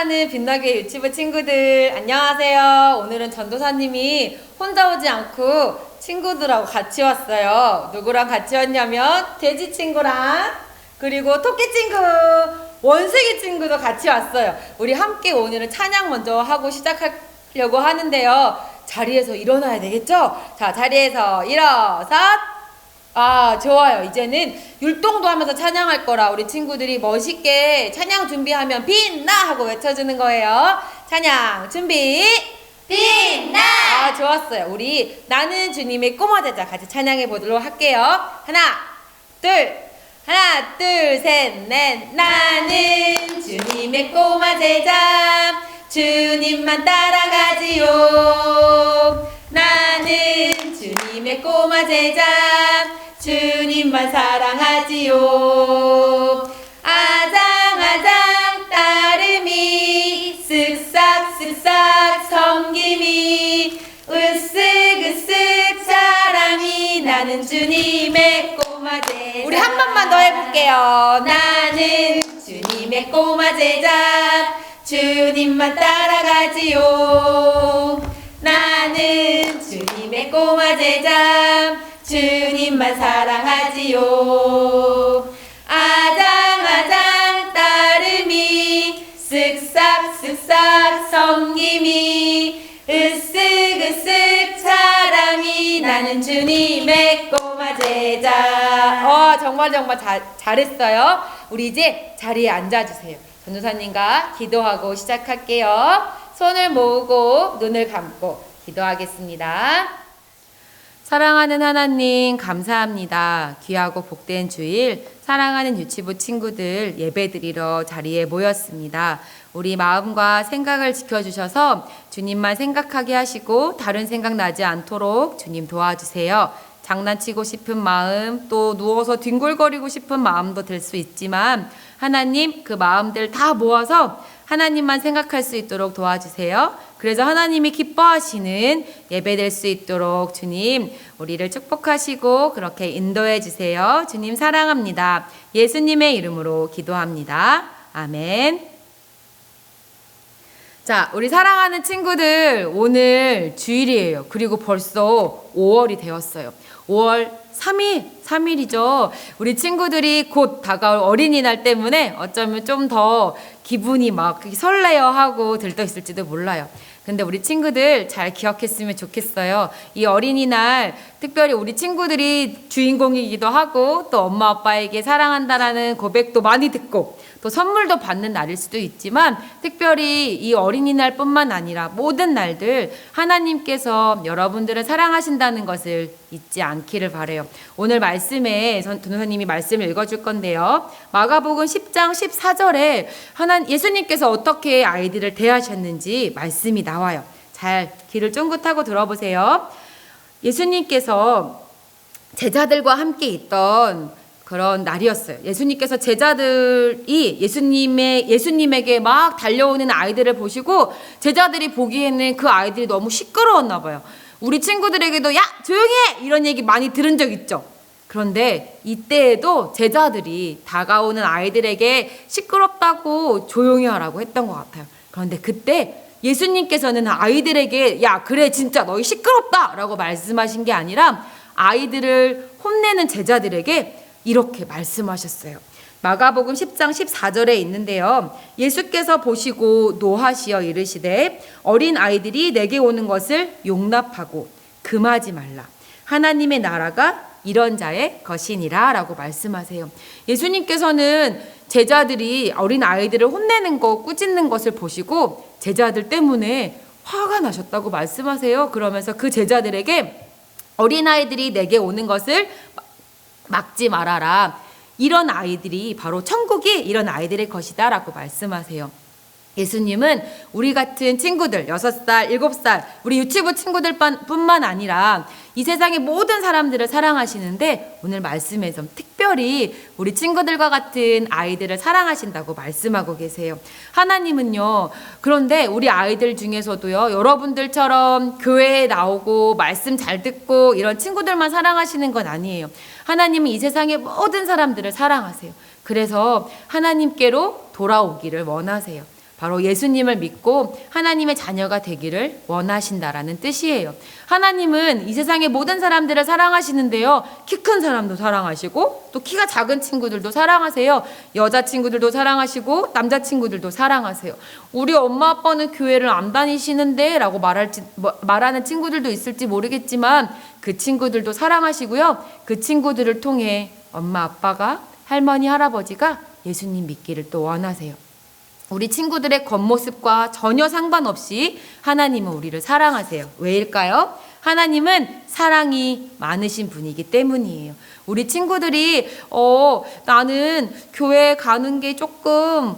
사랑하는 빛나게 유치부 친구들 안녕하세요. 오늘은 전도사님이 혼자 오지 않고 친구들하고 같이 왔어요. 누구랑 같이 왔냐면 돼지 친구랑 그리고 토끼 친구, 원숭이 친구도 같이 왔어요. 우리 함께 오늘은 찬양 먼저 하고 시작하려고 하는데요. 자리에서 일어나야 되겠죠? 자, 자리에서 일어서 아, 좋아요. 이제는 율동도 하면서 찬양할 거라 우리 친구들이 멋있게 찬양 준비하면 빛나 하고 외쳐주는 거예요. 찬양 준비. 빛나! 아, 좋았어요. 우리 나는 주님의 꼬마 제자 같이 찬양해 보도록 할게요. 하나, 둘, 하나, 둘, 셋, 넷. 나는 주님의 꼬마 제자. 주님만 따라가지요. 나는 주님의 꼬마 제자. 주님만 사랑하지요. 아장아장 따름이 쓱싹쓱싹 섬김이 으쓱으쓱 사랑이 나는 주님의 꼬마 제자 우리 한 번만 더 해볼게요 나는 주님의 꼬마 제자 주님만 따라가지요 나는 주님의 꼬마 제자 주님만 사랑하지요. 아장아장 따름이 쓱싹쓱싹 섬김이 으쓱으쓱 사랑이 나는 주님의 꼬마 제자 어 정말 정말 자, 잘했어요. 우리 이제 자리에 앉아주세요. 전도사님과 기도하고 시작할게요. 손을 모으고 눈을 감고 기도하겠습니다 사랑하는 하나님 감사합니다. 귀하고 복된 주일 사랑하는 유치부 친구들 예배 드리러 자리에 모였습니다. 우리 마음과 생각을 지켜주셔서 주님만 생각하게 하시고 다른 생각 나지 않도록 주님 도와주세요. 장난치고 싶은 마음 또 누워서 뒹굴거리고 싶은 마음도 들 수 있지만 하나님 그 마음들 다 모아서 하나님만 생각할 수 있도록 도와주세요. 그래서 하나님이 기뻐하시는 예배 될 수 있도록 주님 우리를 축복하시고 그렇게 인도해 주세요. 주님 사랑합니다. 예수님의 이름으로 기도합니다. 아멘. 자, 우리 사랑하는 친구들, 오늘 주일이에요. 그리고 벌써 5월이 되었어요. 5월 3일, 3일이죠. 우리 친구들이 곧 다가올 어린이날 때문에 어쩌면 좀 더 기분이 막 설레어 하고 들떠 있을지도 몰라요. 근데 우리 친구들 잘 기억했으면 좋겠어요. 이 어린이날 특별히 우리 친구들이 주인공이기도 하고 또 엄마 아빠에게 사랑한다라는 고백도 많이 듣고 또 선물도 받는 날일 수도 있지만 특별히 이 어린이날뿐만 아니라 모든 날들 하나님께서 여러분들을 사랑하신다는 것을 잊지 않기를 바래요. 오늘 말씀에 전도사님이 말씀을 읽어 줄 건데요. 마가복음 10장 14절에 하나 예수님께서 어떻게 아이들을 대하셨는지 말씀이 나와요. 잘 귀를 쫑긋하고 들어보세요. 예수님께서 제자들과 함께 있던 그런 날이었어요. 예수님께서 제자들이 예수님의 예수님에게 막 달려오는 아이들을 보시고 제자들이 보기에는 그 아이들이 너무 시끄러웠나 봐요. 우리 친구들에게도 야 조용해 이런 얘기 많이 들은 적 있죠. 그런데 이때에도 제자들이 다가오는 아이들에게 시끄럽다고 조용히 하라고 했던 것 같아요. 그런데 그때 예수님께서는 아이들에게 야 그래 진짜 너희 시끄럽다라고 말씀하신 게 아니라 아이들을 혼내는 제자들에게 이렇게 말씀하셨어요. 마가복음 10장 14절에 있는데요. 예수께서 보시고 노하시어 이르시되 어린 아이들이 내게 오는 것을 용납하고 금하지 말라. 하나님의 나라가 이런 자의 것이니라라고 말씀하세요. 예수님께서는 제자들이 어린 아이들을 혼내는 거, 꾸짖는 것을 보시고 제자들 때문에 화가 나셨다고 말씀하세요. 그러면서 그 제자들에게 어린 아이들이 내게 오는 것을 막지 말아라. 이런 아이들이 바로 천국이 이런 아이들의 것이다라고 말씀하세요. 예수님은 우리 같은 친구들, 6살, 7살, 우리 유치부 친구들 뿐만 아니라 이 세상의 모든 사람들을 사랑하시는데 오늘 말씀에서 특 별히 우리 친구들과 같은 아이들을 사랑하신다고 말씀하고 계세요. 하나님은요, 그런데 우리 아이들 중에서도요, 여러분들처럼 교회에 나오고 말씀 잘 듣고 이런 친구들만 사랑하시는 건 아니에요. 하나님은 이 세상의 모든 사람들을 사랑하세요. 그래서 하나님께로 돌아오기를 원하세요. 바로 예수님을 믿고 하나님의 자녀가 되기를 원하신다라는 뜻이에요. 하나님은 이 세상의 모든 사람들을 사랑하시는데요. 키 큰 사람도 사랑하시고 또 키가 작은 친구들도 사랑하세요. 여자 친구들도 사랑하시고 남자 친구들도 사랑하세요. 우리 엄마 아빠는 교회를 안 다니시는데 라고 말할지 뭐- 말하는 친구들도 있을지 모르겠지만 그 친구들도 사랑하시고요. 그 친구들을 통해 엄마 아빠가 할머니 할아버지가 예수님 믿기를 또 원하세요. 우리 친구들의 겉모습과 전혀 상관없이 하나님은 우리를 사랑하세요. 왜일까요? 하나님은 사랑이 많으신 분이기 때문이에요. 우리 친구들이 어 나는 교회 가는 게 조금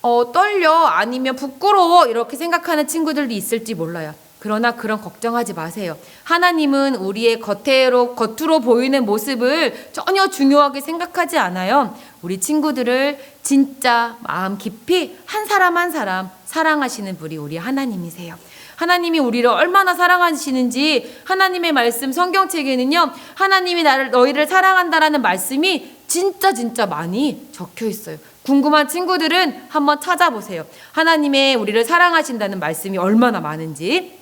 어 떨려 아니면 부끄러워 이렇게 생각하는 친구들도 있을지 몰라요. 그러나 그런 걱정하지 마세요. 하나님은 우리의 겉으로 겉으로 보이는 모습을 전혀 중요하게 생각하지 않아요. 우리 친구들을 진짜 마음 깊이 한 사람 한 사람 사랑하시는 분이 우리 하나님이세요. 하나님이 우리를 얼마나 사랑하시는지 하나님의 말씀 성경책에는요. 하나님이 나를 너희를 사랑한다라는 말씀이 진짜 진짜 많이 적혀 있어요. 궁금한 친구들은 한번 찾아보세요. 하나님의 우리를 사랑하신다는 말씀이 얼마나 많은지.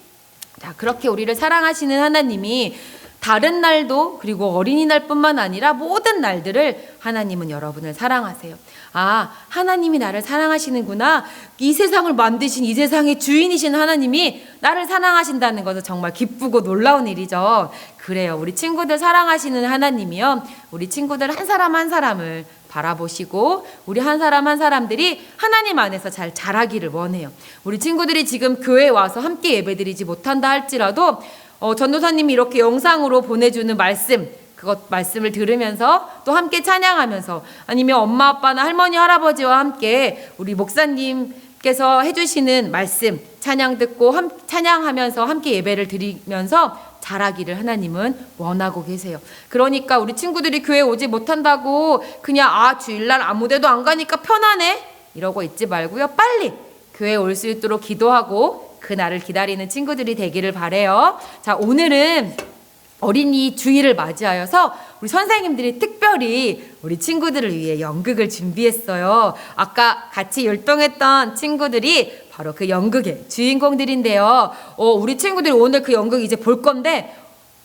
자, 그렇게 우리를 사랑하시는 하나님이 다른 날도 그리고 어린이날뿐만 아니라 모든 날들을 하나님은 여러분을 사랑하세요. 아, 하나님이 나를 사랑하시는구나. 이 세상을 만드신 이 세상의 주인이신 하나님이 나를 사랑하신다는 것은 정말 기쁘고 놀라운 일이죠. 그래요. 우리 친구들 사랑하시는 하나님이요. 우리 친구들 한 사람 한 사람을 바라보시고 우리 한 사람 한 사람들이 하나님 안에서 잘 자라기를 원해요. 우리 친구들이 지금 교회에 와서 함께 예배드리지 못한다 할지라도 어, 전도사님이 이렇게 영상으로 보내주는 말씀 그것 말씀을 들으면서 또 함께 찬양하면서 아니면 엄마 아빠나 할머니 할아버지와 함께 우리 목사님께서 해주시는 말씀 찬양 듣고 함, 찬양하면서 함께 예배를 드리면서 잘하기를 하나님은 원하고 계세요. 그러니까 우리 친구들이 교회 오지 못한다고 그냥 아 주일날 아무 데도 안 가니까 편하네 이러고 있지 말고요. 빨리 교회 올 수 있도록 기도하고 그 날을 기다리는 친구들이 되기를 바래요. 자 오늘은 어린이 주일을 맞이하여서 우리 선생님들이 특별히 우리 친구들을 위해 연극을 준비했어요. 아까 같이 율동했던 친구들이 바로 그 연극의 주인공들인데요. 어, 우리 친구들이 오늘 그 연극 이제 볼 건데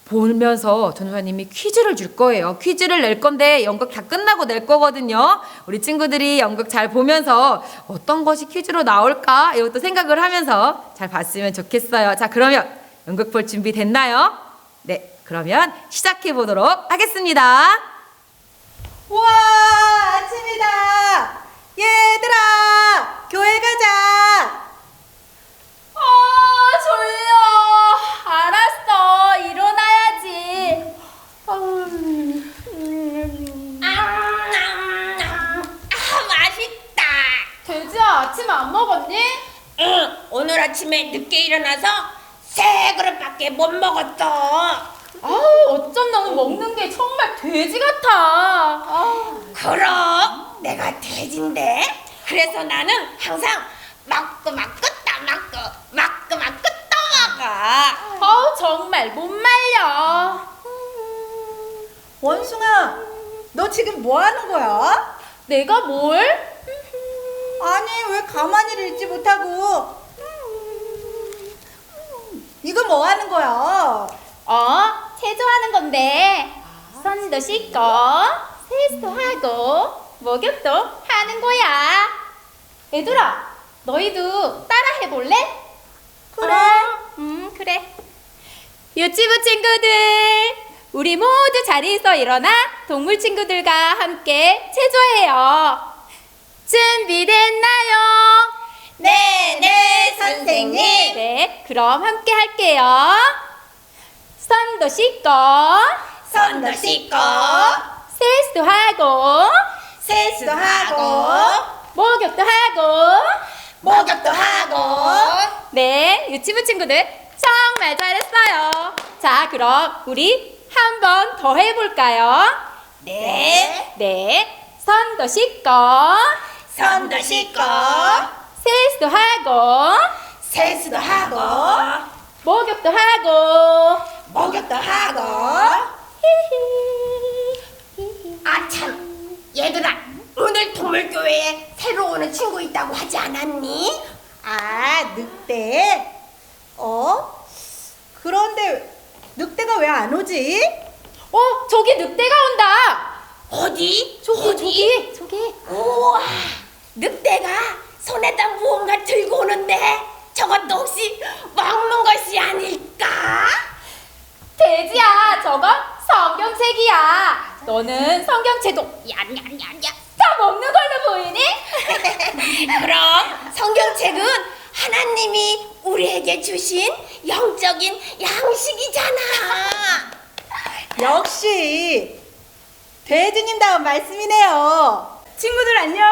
보면서 전도사님이 퀴즈를 줄 거예요. 퀴즈를 낼 건데 연극 다 끝나고 낼 거거든요. 우리 친구들이 연극 잘 보면서 어떤 것이 퀴즈로 나올까 이것도 생각을 하면서 잘 봤으면 좋겠어요. 자, 그러면 연극 볼 준비 됐나요? 네, 그러면 시작해 보도록 하겠습니다. 우와 아침이다 얘들아 교회 가자 아 졸려 알았어 일어나야지 아, 맛있다. 돼지야 아침 안 먹었니? 응, 오늘 아침에 늦게 일어나서 세 그릇밖에 못 먹었어. 아우 어쩜 너는 먹는 게 정말 돼지 같아 아, 그럼 내가 돼지인데 그래서 나는 항상 먹고 먹고 또 먹고 먹고 먹고 또 먹어. 아우 정말 못 말려 원숭아 너 지금 뭐 하는 거야? 내가 뭘? 아니 왜 가만히 있지 못하고 이거 뭐 하는 거야? 어 체조하는 건데 손도 씻고 세수도 하고 목욕도 하는 거야 얘들아 너희도 따라 해볼래? 그래. 음, 그래. 유치부 친구들, 우리 모두 자리에서 일어나 동물 친구들과 함께 체조해요. 준비됐나요? 네, 네, 선생님. 네, 그럼 함께 할게요. 손도 씻고, 손도 씻고 세수도 하고, 세수도 하고. 목욕도 하고, 목욕도 하고. 네, 유치부 친구들 정말 잘했어요. 자, 그럼 우리 한 번 더 해볼까요? 네, 네, 손도 씻고, 손도 씻고 세수도 하고, 세수도 하고. 목욕도 하고, 목욕도 하고. 아참 얘들아 오늘 동물교회에 새로 새로 오는 친구 있다고 하지 않았니? 아, 늑대? 어? 그런데 늑대가 왜 안 오지? 어, 저기 늑대가 온다. 어디? 저기, 어디? 저기, 저기. 우와, 늑대가 손에다 무언가 들고 오는데 저것도 혹시 먹는 것이 아닐까? 돼지야, 저건 성경책이야. 너는 성경책도 얀얀얀얀 다 먹는 걸로 보이니? 그럼 성경책은 하나님이 우리에게 주신 영적인 양식이잖아. 역시 돼지님 다운 말씀이네요. 친구들 안녕.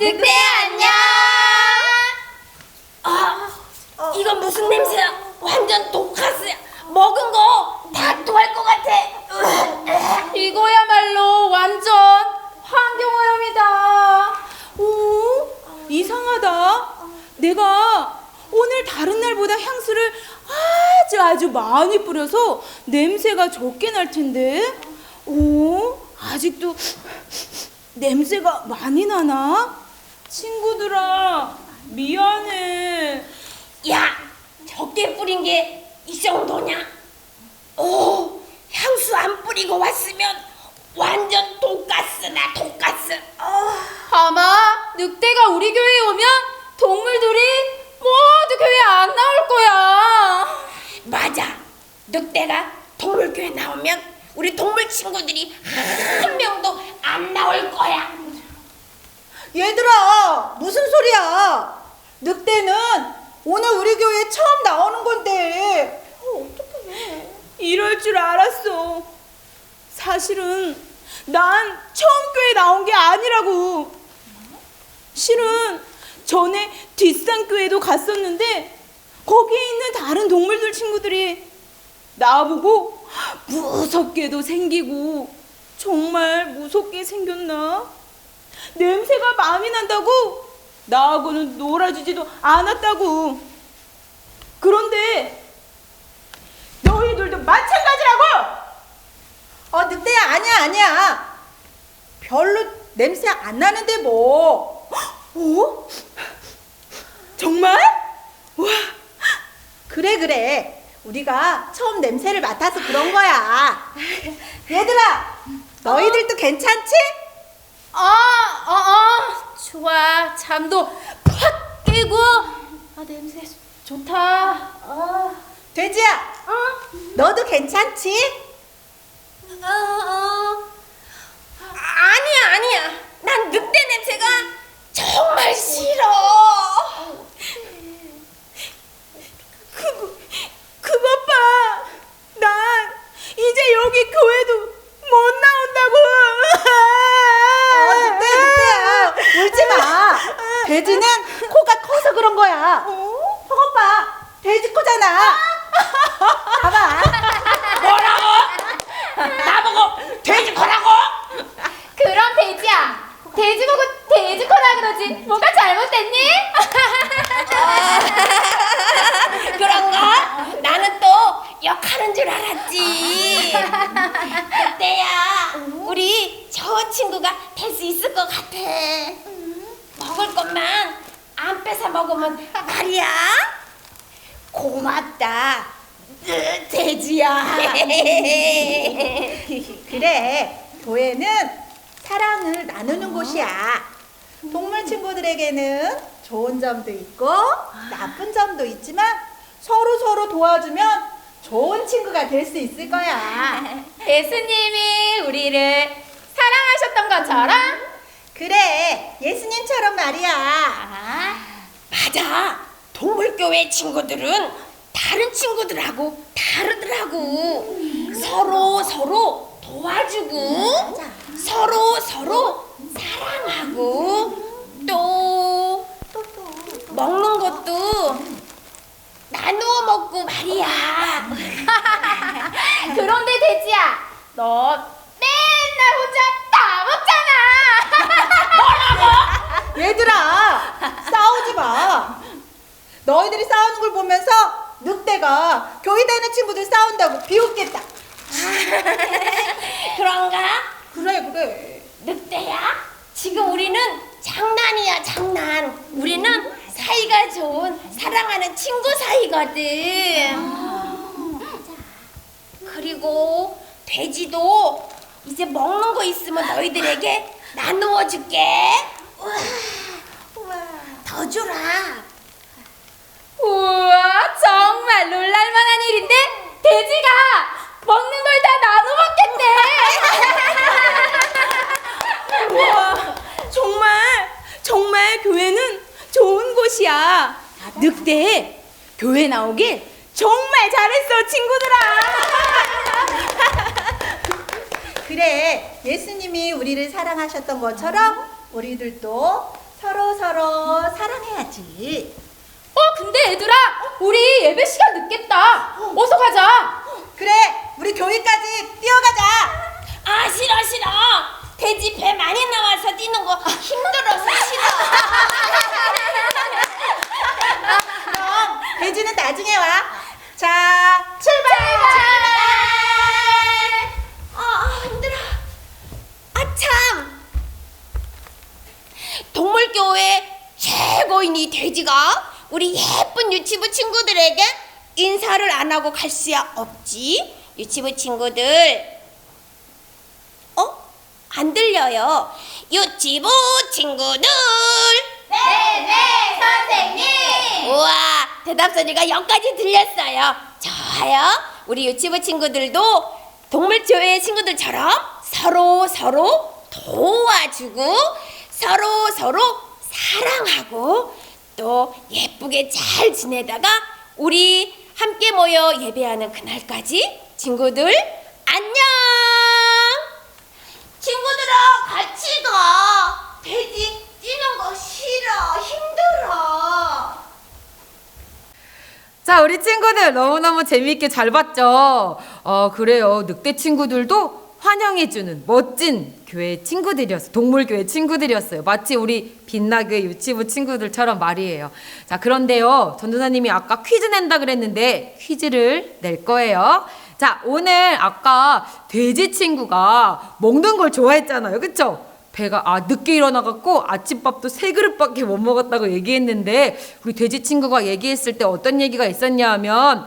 늑대 안녕. 아, 이건 무슨 냄새야? 완전 독가스야. 먹은 거 다 토할 것 같아. 이거야말로 완전 환경오염이다. 오, 이상하다. 내가 오늘 다른 날보다 향수를 아주 아주 많이 뿌려서 냄새가 적게 날 텐데. 오, 아직도 냄새가 많이 나나? 친구들아, 미안해. 야, 적게 뿌린 게 이 정도냐? 오, 향수 안 뿌리고 왔으면 완전 독가스나 독가스. 어. 아마 늑대가 우리 교회에 오면 동물들이 모두 교회에 안 나올 거야. 맞아. 늑대가 동물교회 나오면 우리 동물 친구들이 한 명도 안 나올 거야. 얘들아, 무슨 소리야? 늑대는 오늘 우리 교회에 처음 나오는. 어. 이럴 줄 알았어. 사실은 난 처음 교회 나온 게 아니라고. 실은 전에 뒷산 교회도 갔었는데 거기에 있는 다른 동물들 친구들이 나보고 무섭게도 생기고 정말 무섭게 생겼나? 냄새가 많이 난다고 나하고는 놀아주지도 않았다고. 그런데 마찬가지라고! 어, 늑대야, 아니야, 아니야. 별로 냄새 안 나는데 뭐. 어? 정말? 와, 그래, 그래. 우리가 처음 냄새를 맡아서 그런 거야. 얘들아, 너희들도 괜찮지? 어, 어, 어, 좋아. 잠도 팍 깨고. 아, 냄새 좋다. 어, 돼지야, 너도 괜찮지? 어, 어. 아니야, 아니야. 난 늑대 냄새가 정말 싫어. 그거, 그것 봐. 난 이제 여기 교회도 못 나온다고. 어, 늑대, 늑대야. 울지 마. 돼지는 코가 커서 그런 거야. 어? 저것 봐. 돼지 코잖아. 봐봐. 나보고 돼지 거라고? 그럼 돼지야. 돼지 보고 돼지 코라 그러지. 뭐가 잘못됐니? 그런가? 나는 또 역하는 줄 알았지. 늑대야, 우리 좋은 친구가 될 수 있을 것 같아. 먹을 것만 안 뺏어 먹으면 말이야. 고맙다. 으, 돼지야. 그래. 교회는 사랑을 나누는 곳이야. 동물 친구들에게는 좋은 점도 있고 나쁜 점도 있지만 서로 서로 도와주면 좋은 친구가 될 수 있을 거야. 예수님이 우리를 사랑하셨던 것처럼. 그래. 예수님처럼 말이야. 아, 맞아. 동물교회 친구들은 다른 친구들하고 다르더라고. 서로 서로 도와주고 서로 서로 사랑하고 또 먹는 것도 나누어 먹고 말이야. 그런데 돼지야, 너 맨날 혼자 다 먹잖아. 얘들아, 싸우지 마. 너희들이 싸우는 걸 보면서 늑대가 교회 다니는 친구들 싸운다고 비웃겠다. 그런가? 그래, 그래. 늑대야? 지금 우리는 장난이야, 사랑하는 친구 사이거든. 그리고 돼지도 이제 먹는 거 있으면 너희들에게 나누어 줄게. 더 주라. 우와, 정말 놀랄만한 일인데 돼지가 먹는 걸 다 나눠 먹겠네. 우와, 정말 정말 교회는 좋은 곳이야. 늑대 교회 나오길 정말 잘했어, 친구들아. 그래, 예수님이 우리를 사랑하셨던 것처럼 우리들도 서로 서로 사랑해야지. 어, 근데 얘들아, 우리 예배 시간 늦겠다. 어서 가자. 그래, 우리 교회까지 뛰어가자. 아 싫어 싫어. 돼지 인사를 안 하고 갈 수야 없지. 유치부 친구들. 어? 안 들려요. 유치부 친구들. 네네 선생님. 우와 대답 소리가 여기까지 들렸어요. 좋아요. 우리 유치부 친구들도 동물교회 친구들처럼 서로 서로 도와주고 서로 서로 사랑하고 또 예쁘게 잘 지내다가 우리 함께 모여 예배하는 그날까지 친구들 안녕. 친구들아 같이 가. 돼지 뛰는 거 싫어 힘들어. 자, 우리 친구들 너무너무 재미있게 잘 봤죠? 어, 그래요. 늑대 친구들도 환영해주는 멋진 교회 친구들이었어요. 동물교회 친구들이었어요. 마치 우리 빛나게 유치부 친구들처럼 말이에요. 자, 그런데요. 전도사님이 아까 퀴즈 낸다 그랬는데 퀴즈를 낼 거예요. 자, 오늘 아까 돼지 친구가 먹는 걸 좋아했잖아요. 그쵸? 배가 아 늦게 일어나갖고 아침밥도 세 그릇밖에 못 먹었다고 얘기했는데 우리 돼지 친구가 얘기했을 때 어떤 얘기가 있었냐 하면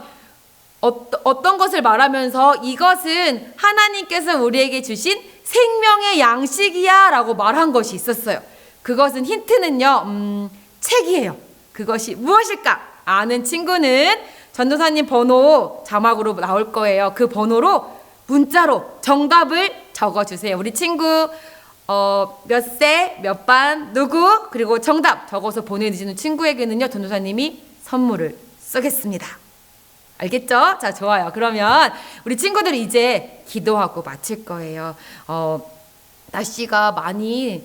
어떠, 어떤 것을 말하면서 이것은 하나님께서 우리에게 주신 생명의 양식이야 라고 말한 것이 있었어요. 그것은 힌트는요, 음, 책이에요. 그것이 무엇일까? 아는 친구는 전도사님 번호 자막으로 나올 거예요. 그 번호로 문자로 정답을 적어주세요. 우리 친구 어, 몇 세, 몇 반, 누구, 그리고 정답 적어서 보내주시는 친구에게는요, 전도사님이 선물을 쏘겠습니다. 알겠죠? 자, 좋아요. 그러면 우리 친구들이 이제 기도하고 마칠 거예요. 어, 날씨가 많이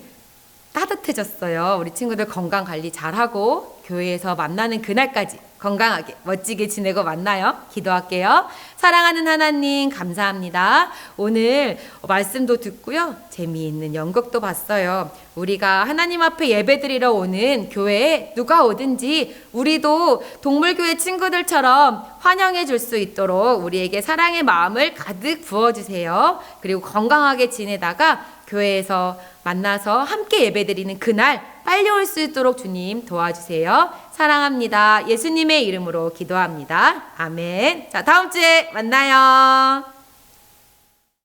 따뜻해졌어요. 우리 친구들 건강 관리 잘하고 교회에서 만나는 그날까지 건강하게 멋지게 지내고 만나요. 기도할게요. 사랑하는 하나님 감사합니다. 오늘 말씀도 듣고요. 재미있는 연극도 봤어요. 우리가 하나님 앞에 예배드리러 오는 교회에 누가 오든지 우리도 동물교회 친구들처럼 환영해 줄 수 있도록 우리에게 사랑의 마음을 가득 부어 주세요. 그리고 건강하게 지내다가 교회에서 만나서 함께 예배드리는 그날 빨리 올 수 있도록 주님 도와주세요. 사랑합니다. 예수님의 이름으로 기도합니다. 아멘. 자, 다음 주에 만나요.